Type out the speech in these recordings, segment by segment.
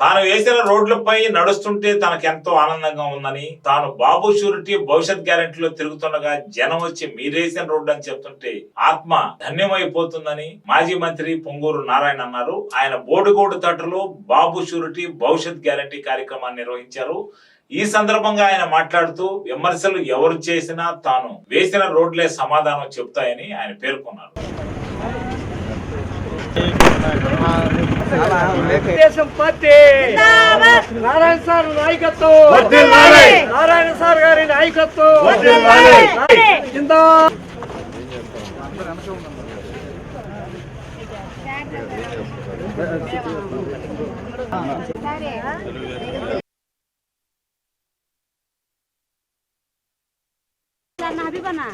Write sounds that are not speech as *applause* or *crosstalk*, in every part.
తాను వేసిన రోడ్లపై నడుస్తుంటే తనకెంతో ఆనందంగా ఉందని తాను బాబు షూరిటీ భవిష్యత్ గ్యారెంటీలో తిరుగుతుండగా జనం వచ్చి మీరేసిన రోడ్డు అని చెప్తుంటే ఆత్మ ధన్యమైపోతుందని మాజీ మంత్రి పొంగూరు నారాయణ అన్నారు. ఆయన బోడుగోడు తటలో బాబు షూరిటీ భవిష్యత్ గ్యారెంటీ కార్యక్రమాన్ని నిర్వహించారు. ఈ సందర్భంగా ఆయన మాట్లాడుతూ విమర్శలు ఎవరు చేసినా తాను వేసిన రోడ్లే సమాధానం చెప్తాయని ఆయన పేర్కొన్నారు. తెలుగుదేశం పార్టీ. నారాయణ సార్ నాయకత్వం. నారాయణ సార్ గారి నాయకత్వం. హబీబనా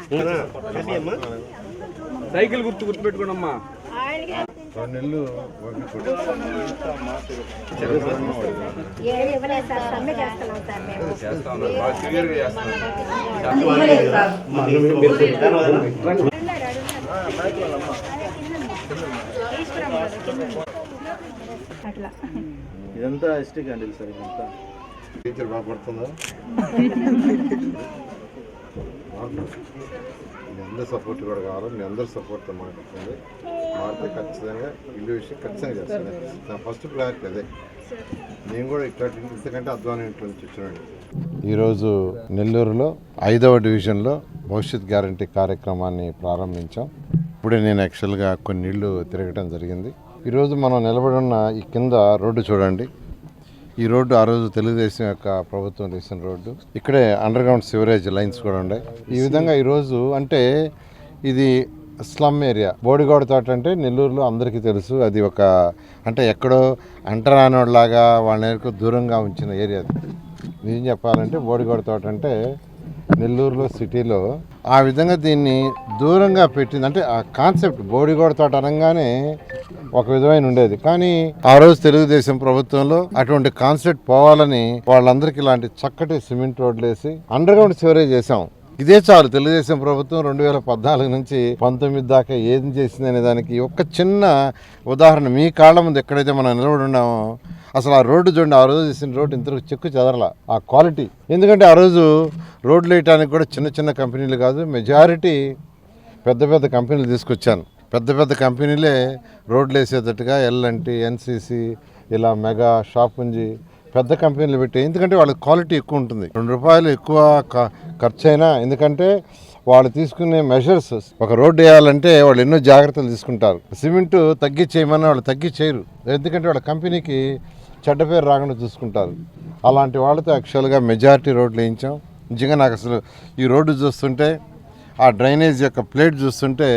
సైకిల్ గుర్తు గుర్తు నెల్లు ఇదంతా ఎస్టీ క్యాండిల్ సార్ ఇదంతా. టీచర్ బాగుపడుతుందా *laughs* మీ అందరి సపోర్ట్ కూడా కావాలి మీ అందరి సపోర్ట్తో మాట్లాడుతుంది. మారితే ఖచ్చితంగా ఇల్లు విషయం ఖచ్చితంగా చేస్తాను. నా ఫస్ట్ ప్రయారిటీ అదే. నేను కూడా ఇట్లాంటి ఇంతకంటే అధ్వానం ఇంట్లో నుంచి వచ్చినాడు ఈరోజు నెల్లూరులో ఐదవ డివిజన్లో భవిష్యత్ గ్యారంటీ కార్యక్రమాన్ని ప్రారంభించాం. ఇప్పుడే నేను యాక్చువల్గా కొన్ని ఇళ్ళు తిరగటం జరిగింది. ఈరోజు మనం నిలబడి ఉన్న ఈ కింద రోడ్డు చూడండి. ఈ రోడ్డు ఆ రోజు తెలుగుదేశం యొక్క ప్రభుత్వం వేసిన రోడ్డు. ఇక్కడే అండర్ గ్రౌండ్ సివరేజ్ లైన్స్ కూడా ఉన్నాయి. ఈ విధంగా ఈరోజు అంటే ఇది స్లమ్ ఏరియా. బోడిగోడ తోట అంటే నెల్లూరులో అందరికీ తెలుసు. అది ఒక అంటే ఎక్కడో అంటరానోడ్లాగా వాళ్ళ నేరకు దూరంగా ఉంచిన ఏరియా అది. నిజం చెప్పాలంటే బోడిగోడ తోట అంటే నెల్లూరులో సిటీలో ఆ విధంగా దీన్ని దూరంగా పెట్టింది. అంటే ఆ కాన్సెప్ట్ బోడిగోడ తోట అనగానే ఒక విధమైన ఉండేది. కానీ ఆ రోజు తెలుగుదేశం ప్రభుత్వంలో అటువంటి కాన్సెప్ట్ పోవాలని వాళ్ళందరికీ ఇలాంటి చక్కటి సిమెంట్ రోడ్లు వేసి అండర్ గ్రౌండ్ సివరేజ్ చేసాం ఇదే చాలు తెలుగుదేశం ప్రభుత్వం రెండు వేల పద్నాలుగు నుంచి పంతొమ్మిది దాకా ఏం చేసింది అనే దానికి ఒక చిన్న ఉదాహరణ మీ కాళ్ళ ముందు ఎక్కడైతే మనం నిలబడి ఉన్నామో అసలు ఆ రోడ్డు చూడండి ఆ రోజు చేసిన రోడ్డు ఇంతకు చెక్కు చెదరల. ఆ క్వాలిటీ. ఎందుకంటే ఆ రోజు రోడ్లు వేయడానికి కూడా చిన్న చిన్న కంపెనీలు కాదు మెజారిటీ పెద్ద పెద్ద కంపెనీలు తీసుకొచ్చాను. పెద్ద పెద్ద కంపెనీలే రోడ్లు వేసేటట్టుగా ఎల్ఎన్టీ ఎన్సీసీ ఇలా మెగా షాపుంజి పెద్ద కంపెనీలు పెట్టి ఎందుకంటే వాళ్ళకి క్వాలిటీ ఎక్కువ ఉంటుంది. రెండు రూపాయలు ఎక్కువ ఖర్చు అయినా ఎందుకంటే వాళ్ళు తీసుకునే మెషర్స్ ఒక రోడ్డు వేయాలంటే వాళ్ళు ఎన్నో జాగ్రత్తలు తీసుకుంటారు. సిమెంట్ తగ్గించేయమని వాళ్ళు తగ్గించేయరు ఎందుకంటే వాళ్ళ కంపెనీకి చెడ్డ పేరు రాకుండా చూసుకుంటారు. అలాంటి వాళ్ళతో యాక్చువల్గా మెజారిటీ రోడ్లు వేయించాం. నిజంగా నాకు అసలు ఈ రోడ్డు చూస్తుంటే ఆ డ్రైనేజ్ యొక్క ప్లేట్ చూస్తుంటే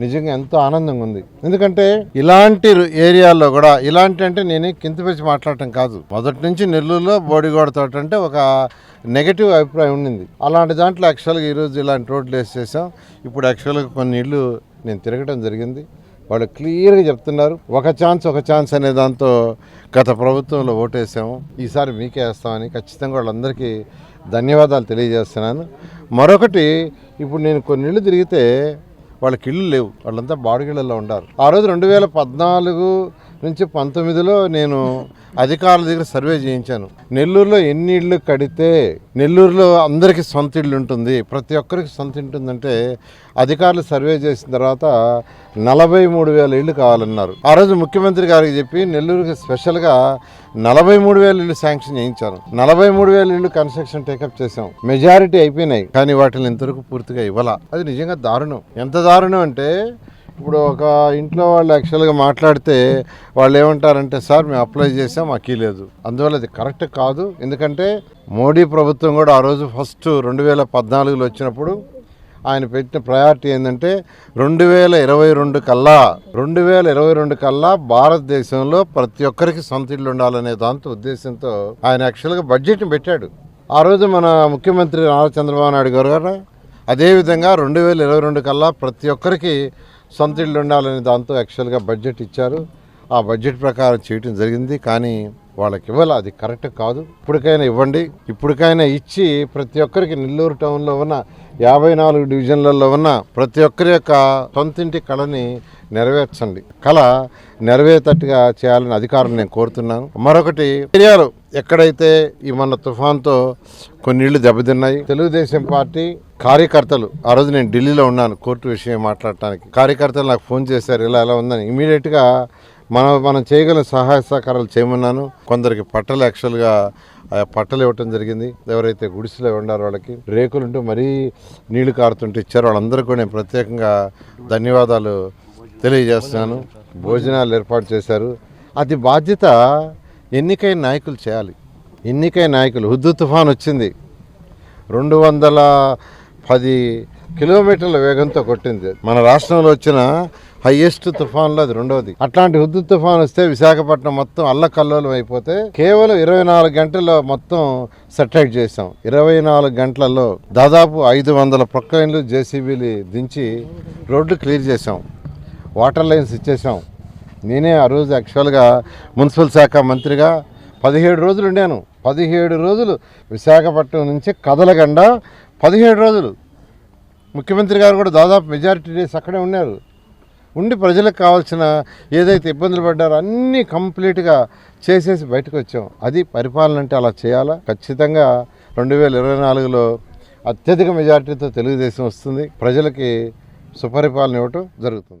నిజంగా ఎంతో ఆనందంగా ఉంది. ఎందుకంటే ఇలాంటి ఏరియాల్లో కూడా ఇలాంటి అంటే నేను కింతపరిచి మాట్లాడటం కాదు. మొదటి నుంచి నెల్లూరులో బోడిగోడ తోట అంటే ఒక నెగటివ్ అభిప్రాయం ఉండింది. అలాంటి దాంట్లో యాక్చువల్గా ఈరోజు ఇలాంటి రోడ్లు వేసేసాం ఇప్పుడు యాక్చువల్గా కొన్ని ఇళ్ళు నేను తిరగటం జరిగింది. వాళ్ళు క్లియర్గా చెప్తున్నారు. ఒక ఛాన్స్ ఒక ఛాన్స్ అనే దాంతో గత ప్రభుత్వంలో ఓటేసాము. ఈసారి మీకే వేస్తామని ఖచ్చితంగా వాళ్ళందరికీ ధన్యవాదాలు తెలియజేస్తున్నాను. మరొకటి ఇప్పుడు నేను కొన్ని ఇళ్ళు తిరిగితే వాళ్ళకి ఇళ్ళు లేవు. వాళ్ళంతా బాడుగిళ్ళల్లో ఉండారు ఆ రోజు రెండు వేల పద్నాలుగు నుంచి పంతొమ్మిదిలో నేను అధికారుల దగ్గర సర్వే చేయించాను. నెల్లూరులో ఎన్ని ఇళ్ళు కడితే నెల్లూరులో అందరికీ సొంత ఇల్లు ఉంటుంది. ప్రతి ఒక్కరికి సొంత ఇల్లు ఉంటుందంటే అధికారులు సర్వే చేసిన తర్వాత నలభై మూడు వేల ఇళ్ళు కావాలన్నారు. ఆ రోజు ముఖ్యమంత్రి గారికి చెప్పి నెల్లూరుకి స్పెషల్గా నలభై మూడు వేల ఇళ్ళు శాంక్షన్ చేయించాను నలభై మూడు వేల ఇళ్ళు కన్స్ట్రక్షన్ టేకప్ చేసాం మెజారిటీ అయిపోయినాయి. కానీ వాటిని ఇంతవరకు పూర్తిగా ఇవ్వాల? అది నిజంగా దారుణం. ఎంత దారుణం అంటే ఇప్పుడు ఒక ఇంట్లో వాళ్ళు యాక్చువల్గా మాట్లాడితే వాళ్ళు ఏమంటారంటే సార్ మేము అప్లై చేసాం మాకు లేదు. అందువల్ల అది కరెక్ట్ కాదు. ఎందుకంటే మోడీ ప్రభుత్వం కూడా ఆ రోజు ఫస్ట్ రెండు వేల పద్నాలుగులో వచ్చినప్పుడు ఆయన పెట్టిన ప్రయారిటీ ఏంటంటే రెండు వేల ఇరవై రెండు కల్లా రెండు వేల ఇరవై రెండు కల్లా భారతదేశంలో ప్రతి ఒక్కరికి సొంత ఇల్లు ఉండాలనే దాంతో ఉద్దేశంతో ఆయన యాక్చువల్గా బడ్జెట్ని పెట్టాడు. ఆ రోజు మన ముఖ్యమంత్రి నారా చంద్రబాబు నాయుడు గారు గారు అదేవిధంగా రెండు వేల ఇరవై రెండు కల్లా ప్రతి ఒక్కరికి సొంత ఇళ్ళు ఉండాలనే దాంతో యాక్చువల్గా బడ్జెట్ ఇచ్చారు. ఆ బడ్జెట్ ప్రకారం చేయటం జరిగింది. కానీ వాళ్ళకి ఇవ్వాలి? అది కరెక్ట్ కాదు. ఇప్పటికైనా ఇవ్వండి. ఇప్పటికైనా ఇచ్చి ప్రతి ఒక్కరికి నెల్లూరు టౌన్లో ఉన్న యాభై నాలుగు డివిజన్లలో ఉన్న ప్రతి ఒక్కరి యొక్క సొంతింటి కళని నెరవేర్చండి. కళ నెరవేరేటట్టుగా చేయాలని అధికారులు నేను కోరుతున్నాను. మరొకటి ఏరియాలు ఎక్కడైతే ఈ మన తుఫాన్తో కొన్ని ఇళ్ళు దెబ్బతిన్నాయి తెలుగుదేశం పార్టీ కార్యకర్తలు ఆ రోజు నేను ఢిల్లీలో ఉన్నాను కోర్టు విషయం మాట్లాడటానికి. కార్యకర్తలు నాకు ఫోన్ చేశారు ఇలా ఎలా ఉందని. ఇమీడియట్గా మనం మనం చేయగల సహాయ సహకారాలు చేయమన్నాను. కొందరికి పట్టలు యాక్చువల్గా ఆ పట్టలు ఇవ్వటం జరిగింది. ఎవరైతే గుడిసెలో ఉన్నారో వాళ్ళకి రేకులుంటూ మరీ నీళ్ళు కారుతుంటే ఇచ్చారు వాళ్ళందరికీ కూడా నేను ప్రత్యేకంగా ధన్యవాదాలు తెలియజేస్తున్నాను. భోజనాలు ఏర్పాటు చేశారు. అది బాధ్యత ఎన్నికైన నాయకులు చేయాలి. ఎన్నికైన నాయకులు. హుద్దు తుఫాన్ వచ్చింది. రెండు వందల పది కిలోమీటర్ల వేగంతో కొట్టింది. మన రాష్ట్రంలో వచ్చిన హైయెస్ట్ తుఫాన్లో అది రెండవది. అట్లాంటి హుద్దు తుఫాన్ వస్తే విశాఖపట్నం మొత్తం అల్లకల్లోలం అయిపోతే కేవలం ఇరవై నాలుగు గంటల్లో మొత్తం సెటైట్ చేసాం ఇరవై నాలుగు గంటలలో దాదాపు ఐదు వందల ప్రొక్కైన్లు జేసీబీలు దించి రోడ్లు క్లియర్ చేసాం వాటర్ లైన్స్ ఇచ్చేసాం నేనే ఆ రోజు యాక్చువల్గా మున్సిపల్ శాఖ మంత్రిగా పదిహేడు రోజులు ఉండాను. పదిహేడు రోజులు విశాఖపట్నం నుంచి కదలగండా పదిహేడు రోజులు. ముఖ్యమంత్రి గారు కూడా దాదాపు మెజారిటీ డేస్ అక్కడే ఉన్నారు. ఉండి ప్రజలకు కావాల్సిన ఏదైతే ఇబ్బందులు పడ్డారో అన్నీ కంప్లీట్గా చేసేసి బయటకు వచ్చాం. అది పరిపాలన అంటే అలా చేయాలా? ఖచ్చితంగా రెండు వేల ఇరవై నాలుగులో అత్యధిక మెజారిటీతో తెలుగుదేశం వస్తుంది. ప్రజలకి సుపరిపాలన ఇవ్వటం జరుగుతుంది.